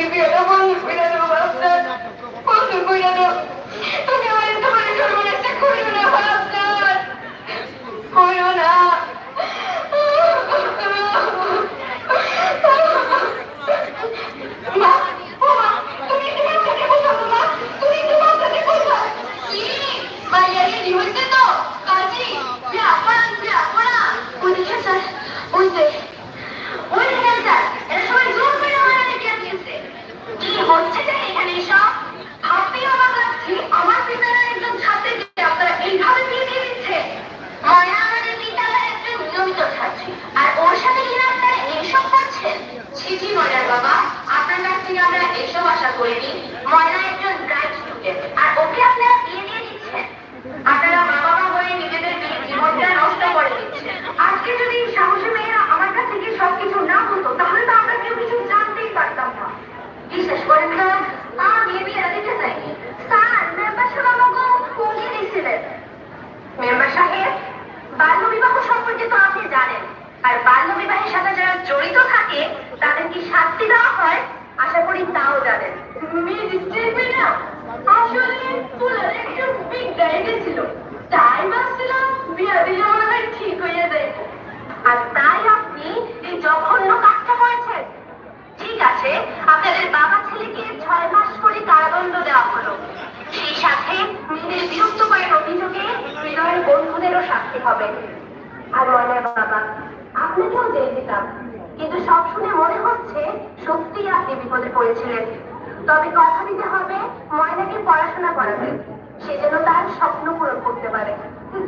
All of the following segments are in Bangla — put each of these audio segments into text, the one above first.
আমি বিবিটা বন্ধ করে দেবো বন্ধ করে দেবো আর ওর সাথে কিনা আপনারা এইসব করছেন? ছি ছি, ময়নার বাবা, আপনার কাছ আমরা এসব আশা করিনি। ময়না একজন ব্রাইট স্টুডেন্ট আর ওকে আপনারা বিয়ে দিয়ে দিচ্ছেন আপনারা বাবা মা হয়ে নিজেদের বিয়ে জীবনটা নষ্ট করে দিচ্ছেন আজকে যদি এই সাহসী মেয়েরা আমার কাছ থেকে সবকিছু না হতো তাহলে তো আমরা কেউ কিছু জানতেই পারতাম না বিশেষ করে তো আমার বিয়ে বিয়ে দিতে চাইনি স্যার মেম্বার সাহেব আমাকে হুমকি দিয়েছিলেন মেম্বার জানেন। আর বাল্য বিবাহের সাথে যারা জড়িত থাকে তাদের কি শাস্তি দেওয়া হয়, আশা করি তাও জানেন। আসলে ফুলের একজন বিগ ছিল। তাই ভাবছিলাম বিয়া দিলে মনে হয় ঠিক হয়ে যায় আর তাই আপনি এই জঘন্য কাজটা করেছেন ঠিক আছে আপনাদের বাবা ছেলেকে ছয় মাস করে কারাদণ্ড দেওয়া হলো সেই সাথে মেয়েদের বিরক্ত করার অভিযোগে হৃদয়ের শাস্তি হবে। আর মনে বাবা আপনাকেও জেল দিতাম কিন্তু সব শুনে মনে হচ্ছে সত্যি আপনি বিপদে পড়েছিলেন। তবে কথা দিতে হবে, ময়নাকে পড়াশোনা করাবেন সে যেন তার স্বপ্ন পূরণ করতে পারে।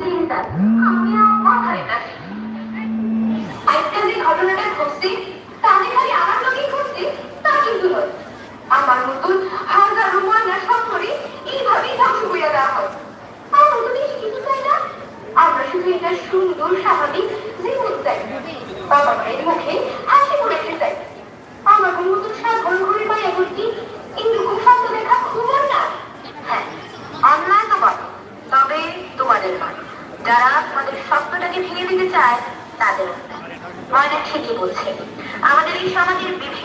জি স্যার আমিও কথা দিতে আজকাল যে ঘটনাটা ঘটছে তাতে খালি আমার লোকই ঘটছে তা কিন্তু নয় আমার নতুন হাজারো ময়না সম্পরে এইভাবেই ধ্বংস করে দেওয়া হয় আমরা তো বেশি কিছু চাই না আমরা শুধু এটা আমার খুবই না। হ্যাঁ অন্যায় তো তবে তোমাদের নয় যারা তোমাদের স্বপ্নটাকে ভেঙে দিতে চায়, তাদের ময়না ঠিকই বলছে। আমাদের এই সমাজের বিভিন্ন